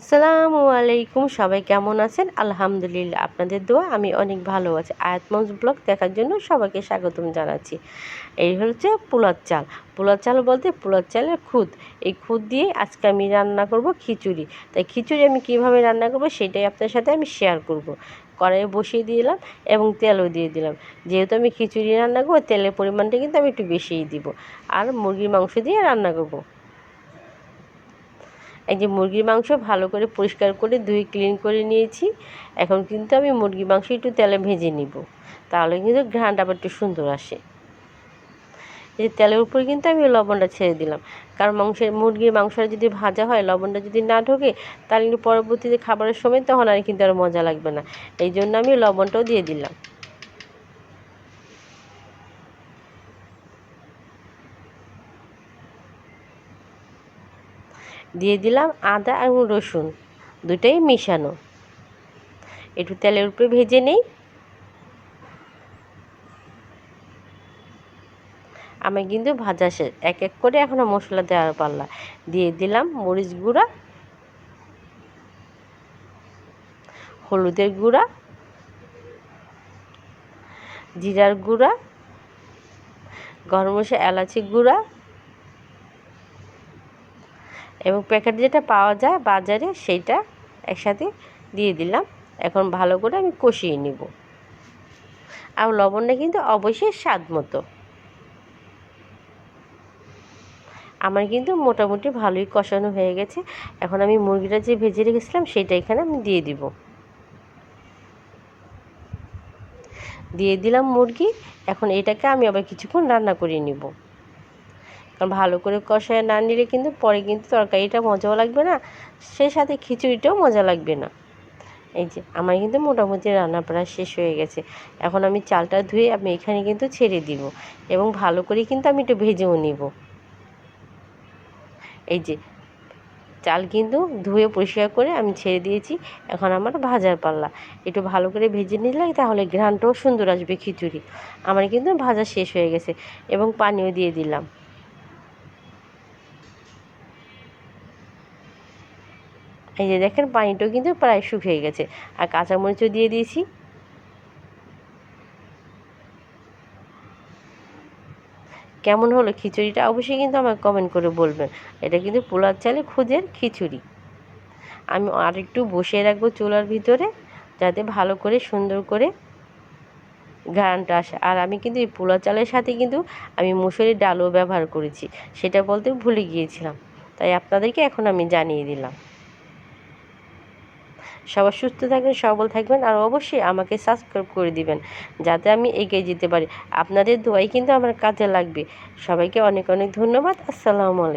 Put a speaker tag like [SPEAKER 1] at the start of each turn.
[SPEAKER 1] আসসালামু আলাইকুম, সবাই কেমন আছেন? আলহামদুলিল্লাহ, আপনাদের দোয়া, আমি অনেক ভালো আছি। আয়াত মঞ্চ ব্লগ দেখার জন্য সবাইকে স্বাগতম জানাচ্ছি। এই হচ্ছে পোলার চাল। পোলার চাল বলতে পোলার চালের খুদ। এই খুদ দিয়ে আজকে আমি রান্না করব খিচুড়ি। তাই খিচুড়ি আমি কীভাবে রান্না করব সেটাই আপনার সাথে আমি শেয়ার করব। কড়াইয়ে বসিয়ে দিলাম এবং তেলও দিয়ে দিলাম। যেহেতু আমি খিচুড়ি রান্না করব, তেলের পরিমাণটা কিন্তু আমি একটু বেশিই দিব। আর মুরগির মাংস দিয়ে রান্না করব। এই যে মুরগির মাংস ভালো করে পরিষ্কার করে ধুয়ে ক্লিন করে নিয়েছি। এখন কিন্তু আমি মুরগির মাংস একটু তেলে ভেজে নিব। তাহলে কিন্তু ঘ্রাণটা আবার একটু সুন্দর আসে। এই তেলের উপরে কিন্তু আমি লবণটা ছেড়ে দিলাম। কারণ মাংসের, মুরগির মাংসটা যদি ভাজা হয়, লবণটা যদি না ঢোকে, তাহলে কিন্তু পরবর্তীতে খাবারের সময় তখন আর কিন্তু আর মজা লাগবে না। এই জন্য আমি লবণটাও দিয়ে দিলাম। দিয়ে দিলাম আদা এবং রসুন, দুটাই মিশানো। একটু তেলের উপরে ভেজে নেই। আমি কিন্তু ভাজা শেষ, এক এক করে এখনও মশলা দেওয়ার পাল্লা। দিয়ে দিলাম মরিচ গুঁড়া, হলুদের গুঁড়া, জিরার গুঁড়া, গরম মশলা এলাচি গুঁড়া এবং প্যাকেট যেটা পাওয়া যায় বাজারে সেইটা একসাথে দিয়ে দিলাম। এখন ভালো করে আমি কষিয়ে নিব। আর লবণটা কিন্তু অবশ্যই স্বাদ মতো। আমার কিন্তু মোটামুটি ভালোই কষানো হয়ে গেছে। এখন আমি মুরগিটা যে ভেজে রেখেছিলাম সেটা এখানে আমি দিয়ে দিব। দিয়ে দিলাম মুরগি। এখন এটাকে আমি আবার কিছুক্ষণ রান্না করে নিব। কারণ ভালো করে কষায় না নিলে কিন্তু পরে কিন্তু তরকারিটা মজাও লাগবে না, সেই সাথে খিচুড়িটাও মজা লাগবে না। এই যে, আমার কিন্তু মোটামুটি রান্না প্রায় শেষ হয়ে গেছে। এখন আমি চালটা ধুয়ে আমি এখানে কিন্তু ছেড়ে দিব এবং ভালো করে কিন্তু আমি একটু ভেজেও নিব। এই যে, চাল কিন্তু ধুয়ে পরিষ্কার করে আমি ছেড়ে দিয়েছি, এখন আমার ভাজার পাল্লা। একটু ভালো করে ভেজে নিলে তাহলে ঘ্রানটাও সুন্দর আসবে খিচুড়ি। আমার কিন্তু ভাজা শেষ হয়ে গেছে এবং পানিও দিয়ে দিলাম। এই যে দেখেন, পানিটাও কিন্তু প্রায় শুকিয়ে গেছে। আর কাঁচামরিচও দিয়ে দিয়েছি। কেমন হলো খিচুড়িটা অবশ্যই কিন্তু আমাকে কমেন্ট করে বলবেন। এটা কিন্তু পোলার চালে খুদের খিচুড়ি। আমি আর একটু বসিয়ে রাখব চুলার ভিতরে, যাতে ভালো করে সুন্দর করে ঘ্রাণটা আসে। আর আমি কিন্তু এই পোলা চালের সাথে কিন্তু আমি মুসুরির ডালও ব্যবহার করেছি। সেটা বলতে ভুলে গিয়েছিলাম। তাই আপনাদেরকে এখন আমি জানিয়ে দিলাম। সবাই সুস্থ থাকবেন, সবল থাকবেন আর অবশ্যই আমাকে সাবস্ক্রাইব করে দিবেন যাতে আমি এগিয়ে যেতে পারি। আপনাদের দোয়াই কিন্তু আমার কাজে লাগবে। সবাইকে অনেক অনেক ধন্যবাদ। আসসালামু আলাইকুম।